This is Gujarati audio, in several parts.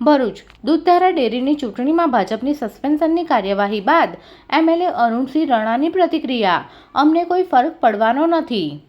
ભરૂચ. દૂધધારા ડેરીની ચૂંટણીમાં ભાજપની સસ્પેન્શનની કાર્યવાહી બાદ એમએલએ અરુણસિંહ રણાની પ્રતિક્રિયા. અમને કોઈ ફરક પડવાનો નથી.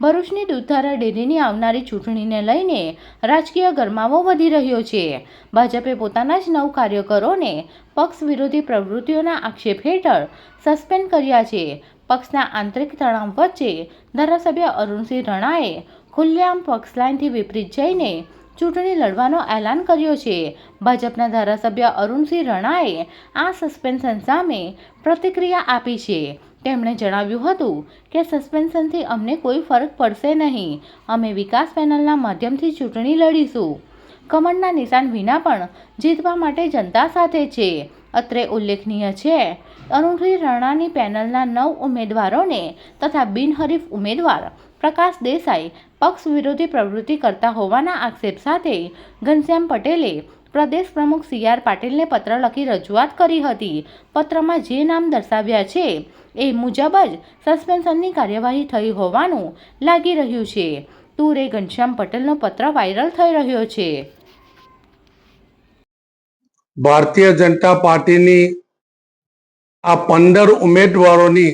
ભરૂચની દૂધધારા ડેરીની આવનારી ચૂંટણીને લઈને રાજકીય ગરમાવો વધી રહ્યો છે. ભાજપે પોતાના જ નવ કાર્યકરોને પક્ષ વિરોધી પ્રવૃત્તિઓના આક્ષેપ હેઠળ સસ્પેન્ડ કર્યા છે. પક્ષના આંતરિક તણાવ વચ્ચે ધારાસભ્ય અરુણસિંહ રણાએ ખુલ્લેઆમ પક્ષ લાઇનથી વિપરીત જઈને ચૂંટણી લડવાનો એલાન કર્યો છે. ભાજપના ધારાસભ્ય અરુણસિંહ રણાએ આ સસ્પેન્શન સામે પ્રતિક્રિયા આપી છે. તેમણે જણાવ્યું હતું કે સસ્પેન્શનથી અમને કોઈ ફરક પડશે નહીં. અમે વિકાસ પેનલના માધ્યમથી ચૂંટણી લડીશું. કમળના નિશાન વિના પણ જીતવા માટે જનતા સાથે છે. અત્રે ઉલ્લેખનીય છે, અરુણસિંહ રણાની પેનલના નવ ઉમેદવારોને તથા બિનહરીફ ઉમેદવાર પ્રકાશ દેસાઈ પક્ષ વિરોધી પ્રવૃત્તિ કરતા હોવાના આક્ષેપ સાથે ઘનશ્યામ પટેલે પ્રદેશ પ્રમુખ સી આર પાટીલને પત્ર લખી રજૂઆત કરી હતી. પત્રમાં જે નામ દર્શાવ્યા છે એ મુજબ જ સસ્પેન્શનની કાર્યવાહી થઈ હોવાનું લાગી રહ્યું છે. તુરે ઘનશ્યામ પટેલનો પત્ર વાયરલ થઈ રહ્યો છે. ભારતીય જનતા પાર્ટીની આ પંદર ઉમેદવારોની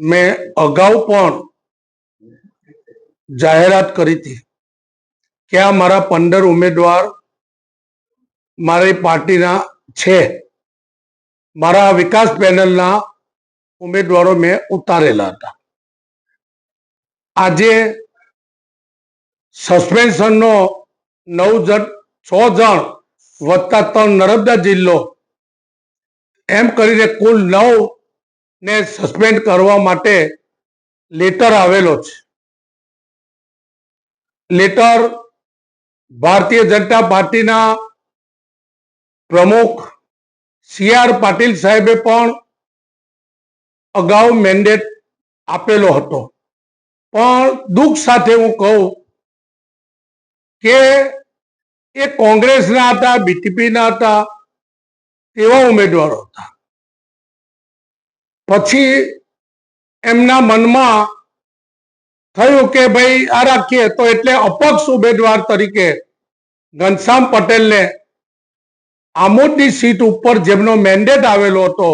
મેં અગાઉ પણ જાહેરાત કરી હતી. કે આ મારા પંદર ઉમેદવાર મારી પાર્ટીના છે. મારા વિકાસ પેનલના ઉમેદવારો મેં ઉતારેલા હતા. આજે સસ્પેન્શનનો નવ જણ, છ જણ વત્તા ત્રણ નર્મદા જિલ્લો એમ કરીને કુલ નવ ને સસ્પેન્ડ કરવા માટે લેટર આવેલો છે. લેટર ભારતીય જનતા પાર્ટીના પ્રમુખ સી આર પાટીલ સાહેબે પણ અગાઉ મેન્ડેટ આપેલો હતો. પણ દુઃખ સાથે હું કહું કે એ કોંગ્રેસના હતા બીટીપીના હતા, તેવા ઉમેદવારો હતા. પછી એમના મનમાં થયું કે ભાઈ આ રાખીએ તો એટલે અપક્ષ ઉમેદવાર તરીકે ઘનશ્યામ પટેલને આમોદની સીટ ઉપર જેમનો મેન્ડેટ આવેલો હતો,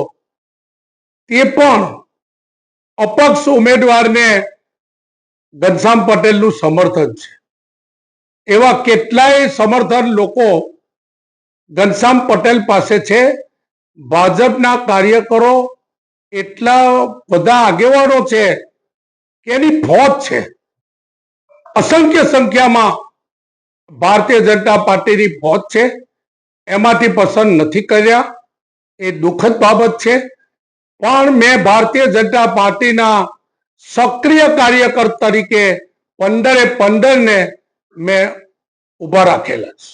તે પણ અપક્ષ ઉમેદવારને ઘનશ્યામ પટેલનું સમર્થન છે. એવા કેટલાય સમર્થન લોકો ઘનશ્યામ પટેલ પાસે છે. ભાજપના કાર્યકરો એટલા બધા આગેવાનો છે કે એની ફોજ છે. અસંખ્ય સંખ્યામાં ભારતીય જનતા પાર્ટીની ફોજ છે. એમાંથી પસંદ નથી કર્યા. એ દુઃખદ બાબત છે. પણ મેં ભારતીય જનતા પાર્ટીના સક્રિય કાર્યકર તરીકે પંદરે પંદર ને મેં ઊભા રાખેલા છે.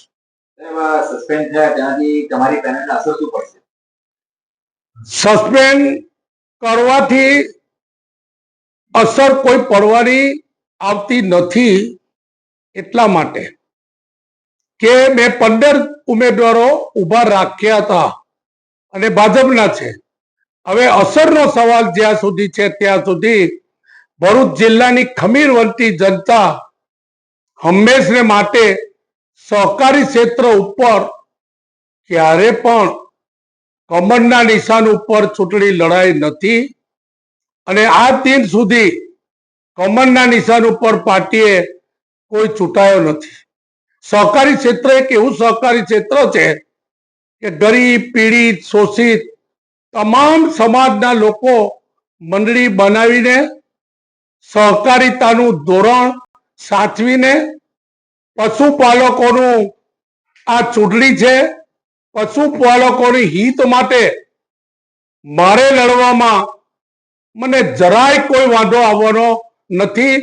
સસ્પેન્ડ થયા ત્યાંથી તમારી પેનલને અસર શું પડશે સસ્પેન્ડ કરવાથી અસર કોઈ પડવાની આવતી નથી એટલા માટે. કે મેં પંદર ઉમેદવારો ઊભા રાખ્યા હતા અને ભાજપના છે. હવે અસરનો સવાલ જ્યાં સુધી છે ત્યાં સુધી ભરૂચ જિલ્લાની ખમીરવંતી જનતા હંમેશને માટે સહકારી ક્ષેત્ર ઉપર ક્યારે પણ કમરના નિશાન ઉપર ચૂંટણી લડાઈ નથી. અને આ દિન સુધી કમરના નિશાન ઉપર પાર્ટીએ કોઈ ચૂંટાયો નથી. સહકારી ક્ષેત્ર એક એવું સહકારી ક્ષેત્ર છે કે ગરીબ, પીડિત, શોષિત તમામ સમાજના લોકો મંડળી બનાવીને સહકારિતાનું ધોરણ સાચવીને પશુપાલકોનું આ ચૂંટણી છે. પશુપાલકોની હિત માટે મારે લડવામાં મને જરાય કોઈ વાંધો આવવાનો નથી.